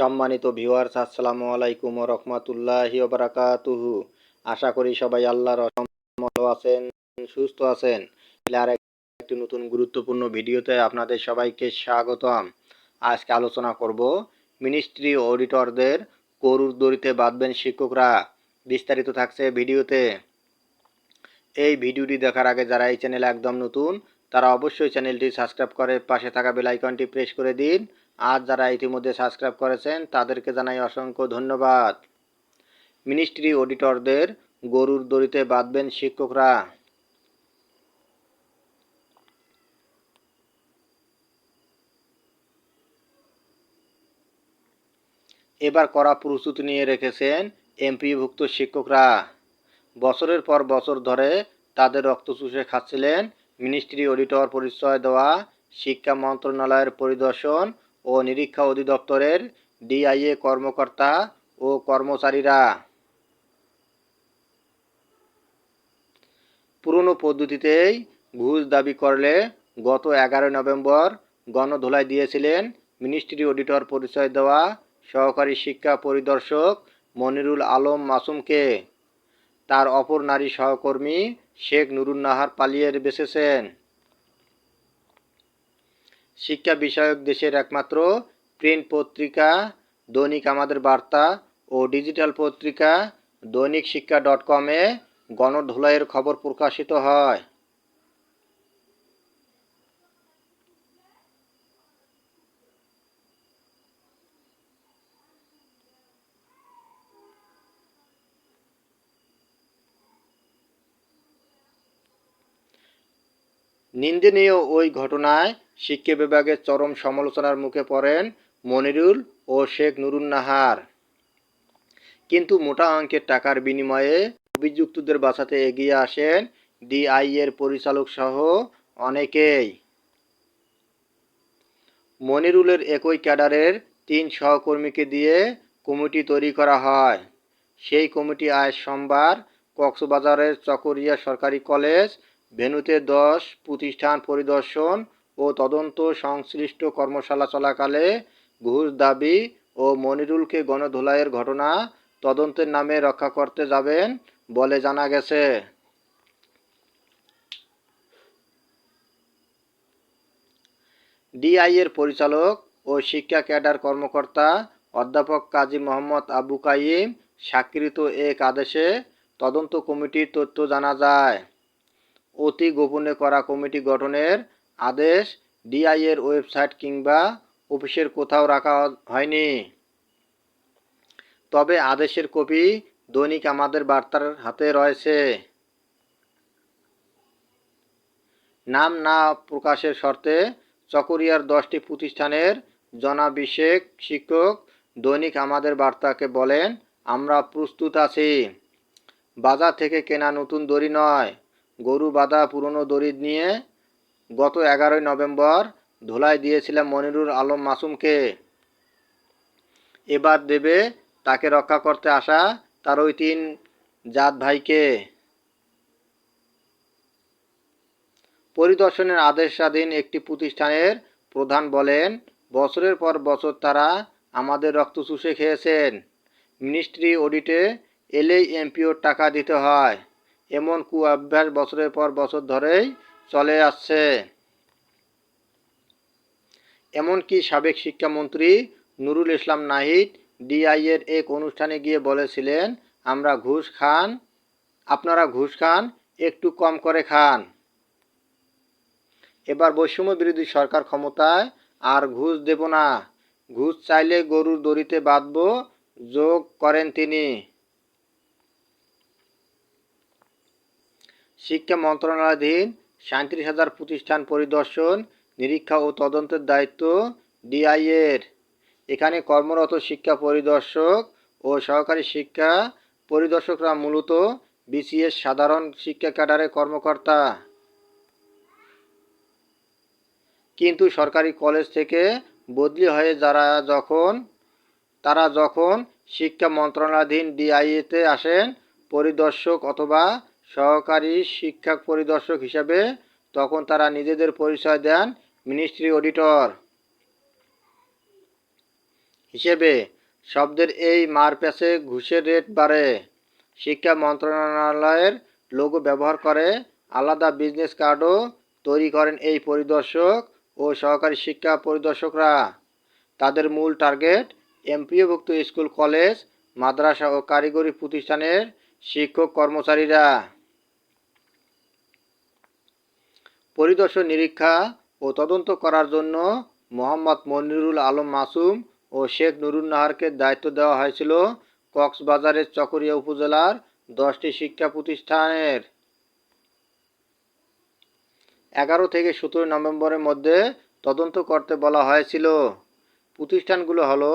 সম্মানিত ভিউয়ার্স আসসালামু আলাইকুম ও রহমতুল্লাহি বারাকাতুহু। আশা করি সবাই আল্লাহর ভালো আছেন, সুস্থ আছেন। আর একটি নতুন গুরুত্বপূর্ণ ভিডিওতে আপনাদের সবাইকে স্বাগতম। আজকে আলোচনা করব মিনিস্ট্রি অডিটরদের করুর দড়িতে বাঁধবেন শিক্ষকরা। বিস্তারিত থাকছে ভিডিওতে। এই ভিডিওটি দেখার আগে যারা এই চ্যানেলে একদম নতুন, তারা অবশ্যই চ্যানেলটি সাবস্ক্রাইব করে পাশে থাকা বেল আইকনটি প্রেস করে দিন। আর যারা ইতিমধ্যে সাবস্ক্রাইব করেছেন, তাদেরকে জানাই অসংখ্য ধন্যবাদ। মিনিস্ট্রি অডিটরদের গরুর দড়িতে বাঁধবেন শিক্ষকরা। এবার করা প্রস্তুতি নিয়ে রেখেছেন এমপিভুক্ত শিক্ষকরা। বছরের পর বছর ধরে তাদের রক্ত চুষে খাচ্ছিলেন মিনিস্ট্রি অডিটর পরিচয় দেওয়া শিক্ষা মন্ত্রণালয়ের পরিদর্শন ও নিরীক্ষা অধিদপ্তরের ডিআইএ কর্মকর্তা ও কর্মচারীরা। পুরনো পদ্ধতিতেই ঘুষ দাবি করলে গত এগারোই নভেম্বর গণধোলাই দিয়েছিলেন মিনিস্ট্রি অডিটর পরিচয় দেওয়া সহকারী শিক্ষা পরিদর্শক মনিরুল আলম মাসুমকে। তার অপর নারী সহকর্মী শেখ নুরুন্নাহার পালিয়ে বেসেছেন শিক্ষা বিষয়ক দেশের একমাত্র প্রিন্ট পত্রিকা, দৈনিক আমাদের বার্তা ও ডিজিটাল পত্রিকা, দৈনিক শিক্ষা ডট কমে গণধোলাইয়ের খবর প্রকাশিত হয়। নিন্দনীয় ওই ঘটনায় শিক্ষা বিভাগের চরম সমালোচনার মুখে পড়েন মনিরুল ও শেখ নুরুন্নাহার কিন্তু মোটা অঙ্কের টাকার বিনিময়ে অভিযুক্তদের বাঁচাতে এগিয়ে আসেন ডিআইএর পরিচালক সহ অনেকেই। মনিরুলের একই ক্যাডারের তিন সহকর্মীকে দিয়ে কমিটি তৈরি করা হয়। সেই কমিটি আজ সোমবার কক্সবাজারের চকরিয়া সরকারি কলেজ ভেনুতে দশ প্রতিষ্ঠান পরিদর্শন ও তদন্ত সংশ্লিষ্ট কর্মশালা চলাকালে ঘুষ দাবি ও মনিরুলকে গণধোলাইয়ের ঘটনা তদন্তের নামে রক্ষা করতে যাবেন বলে জানা গেছে। ডিআইয়ের পরিচালক ও শিক্ষা ক্যাডার কর্মকর্তা অধ্যাপক কাজী মোহাম্মদ আবু কাইম স্বাক্ষরিত এক আদেশে তদন্ত কমিটির তথ্য জানা যায়। অতি গোপনে করা কমিটি গঠনের আদেশ ডিআই এর ওয়েবসাইট কিংবা অফিসের কোথাও রাখা হয়নি। তবে আদেশের কপি দৈনিক আমাদের বার্তার হাতে রয়েছে। নাম না প্রকাশের শর্তে চকরিয়ার দশটি প্রতিষ্ঠানের জনাভিষেক শিক্ষক দৈনিক আমাদের বার্তাকে বলেন, আমরা প্রস্তুত আছি। বাজার থেকে কেনা নতুন দড়ি নয়। গরু বাঁধা পুরনো দড়ি নিয়ে গত এগারোই নভেম্বর ধোলাই দিয়েছিলাম মনিরুল আলম মাসুমকে। এবার দেবে তাকে রক্ষা করতে আসা তার ওই তিন জাত ভাইকে। পরিদর্শনের আদেশাধীন একটি প্রতিষ্ঠানের প্রধান বলেন, বছরের পর বছর তারা আমাদের রক্ত চুষে খেয়েছেন। মিনিস্ট্রি অডিটে এলেই এমপিওর টাকা দিতে হয়। এমন কু অভ্যাস বছরের পর বছর ধরেই চলে আসছে। এমনকি সাবেক শিক্ষামন্ত্রী নুরুল ইসলাম নাহিদ ডিআইয়ের এক অনুষ্ঠানে গিয়ে বলেছিলেন, আমরা ঘুষ খান, আপনারা ঘুষ খান, একটু কম করে খান। এবার বৈষম্য বিরোধী সরকার ক্ষমতায় আর ঘুষ দেব না। ঘুষ চাইলে গরুর দড়িতে বাঁধব, যোগ করেন তিনি। শিক্ষা মন্ত্রণালয়াধীন সাঁত্রিশ হাজার প্রতিষ্ঠান পরিদর্শন, নিরীক্ষা ও তদন্তের দায়িত্ব ডিআইএর এখানে কর্মরত শিক্ষা পরিদর্শক ও সহকারী শিক্ষা পরিদর্শকরা মূলত বিসিএস সাধারণ শিক্ষা ক্যাডারের কর্মকর্তা। কিন্তু সরকারি কলেজ থেকে বদলি হয়ে যারা যখন, তারা যখন শিক্ষা মন্ত্রণালয়াধীন ডিআইএতে আসেন, পরিদর্শক অথবা সহকারী শিক্ষা পরিদর্শক হিসাবে তখন তারা নিজেদের পরিচয় দেন মিনিস্ট্রি অডিটর হিসেবে। শব্দের এই মারপ্যাচে ঘুষের রেট বাড়ে। শিক্ষা মন্ত্রণালয়ের লোগো ব্যবহার করে, আলাদা বিজনেস কার্ডও তৈরি করেন এই পরিদর্শক ও সহকারী শিক্ষা পরিদর্শকরা। তাদের মূল টার্গেট এমপিওভুক্ত স্কুল কলেজ মাদ্রাসা ও কারিগরি প্রতিষ্ঠানের শিক্ষক কর্মচারীরা। পরিদর্শন, নিরীক্ষা ও তদন্ত করার জন্য মোহাম্মদ মনিরুল আলম মাসুম ও শেখ নুরুন নাহারকে দায়িত্ব দেওয়া হয়েছিল কক্সবাজারের চকরিয়া উপজেলার দশটি শিক্ষা প্রতিষ্ঠানের। এগারো থেকে সতেরো নভেম্বরের মধ্যে তদন্ত করতে বলা হয়েছিল। প্রতিষ্ঠানগুলো হলো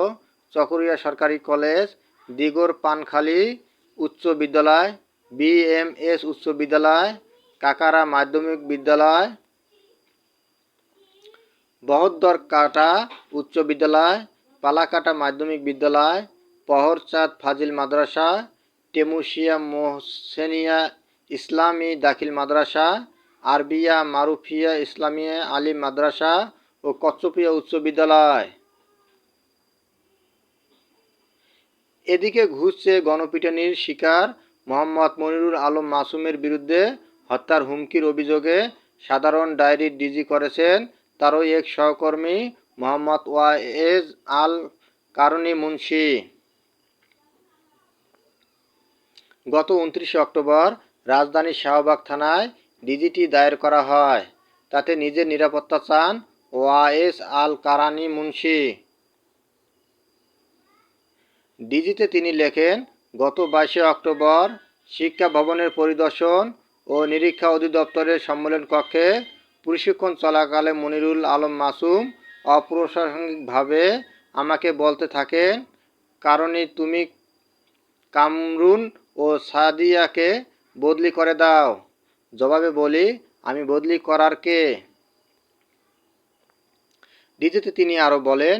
চকরিয়া সরকারি কলেজ, দিগর পানখালী উচ্চ বিদ্যালয় বিএমএস উচ্চ বিদ্যালয় কাকারা মাধ্যমিক বিদ্যালয়, বহদ্দর কাটা উচ্চ বিদ্যালয়, পালাকাটা মাধ্যমিক বিদ্যালয়, পহরচাঁদ ফাজিল মাদ্রাসা, টেমুশিয়া মোহসেনিয়া ইসলামী দাখিল মাদ্রাসা, আরবিয়া মারুফিয়া ইসলামিয়া আলিম মাদ্রাসা ও কচ্চপিয়া উচ্চ বিদ্যালয়। এদিকে ঘুষ চেয়ে গণপিটুনির শিকার মোহাম্মদ মনিরুল আলম মাসুমের বিরুদ্ধে হত্যার হুমকির অভিযোগে সাধারণ ডায়েরি ডিজি করেছেন তারই এক সহকর্মী মোহাম্মদ ওয়ায়েজ আল কারণী মুন্সি। গত উনত্রিশে অক্টোবর রাজধানীর শাহবাগ থানায় ডিজিটি দায়ের করা হয়। তাতে নিজের নিরাপত্তা চান ওয়াএস আল কারানি মুন্সি। ডিজিতে তিনি লেখেন, গত বাইশে অক্টোবর শিক্ষা ভবনের পরিদর্শন ও নিরীক্ষা অধিদপ্তরের সম্মেলন কক্ষে প্রশিক্ষণ চলাকালে মনিরুল আলম মাসুম অপ্রাসঙ্গিকভাবে আমাকে বলতে থাকেন, কারণে তুমি কামরুন ও সাদিয়াকে বদলি করে দাও। জবাবে বলি, আমি বদলি করার কে? দ্বিতীয়তে তিনি আরও বলেন,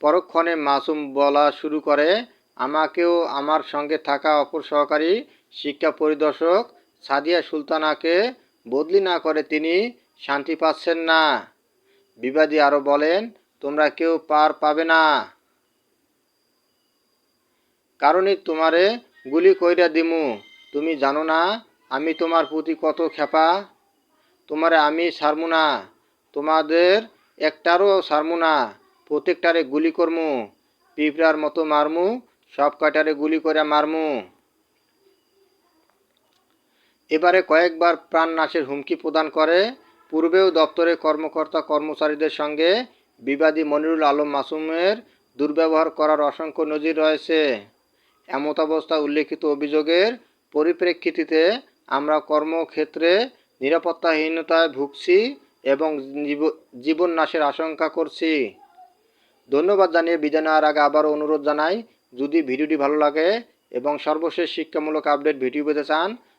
পরক্ষণে মাসুম বলা শুরু করে, আমাকেও আমার সঙ্গে থাকা অপর সহকারী শিক্ষা পরিদর্শক সাদিয়া সুলতানাকে বদলি না করে তিনি শান্তি পাচ্ছেন না। বিবাদী আরও বলেন, তোমরা কেউ পার পাবে না। কারণে তোমারে গুলি কইরা দিমু। তুমি জানো না, আমি তোমার প্রতি কত খেপা তোমারে আমি ছাড়মু না। তোমাদের একটারও ছাড়মু না। প্রত্যেকটারে গুলি করমু। পিঁপড়ার মতো মারমু। সব কয়টারে গুলি করে মারমু। এবারে কয়েকবার প্রাণনাশের হুমকি প্রদান করে। পূর্বেও দপ্তরের কর্মকর্তা কর্মচারীদের সঙ্গে বিবাদী মনিরুল আলম মাসুমের দুর্ব্যবহার করার অসংখ্য নজির রয়েছে। এমতাবস্থা উল্লেখিত অভিযোগের পরিপ্রেক্ষিতে আমরা কর্মক্ষেত্রে নিরাপত্তাহীনতায় ভুগছি এবং জীবন নাশের আশঙ্কা করছি। ধন্যবাদ জানিয়ে বিদায় নেওয়ার আগে আবারও অনুরোধ জানাই, যদি ভিডিওটি ভালো লাগে এবং সর্বশেষ শিক্ষামূলক আপডেট ভিডিও পেতে চান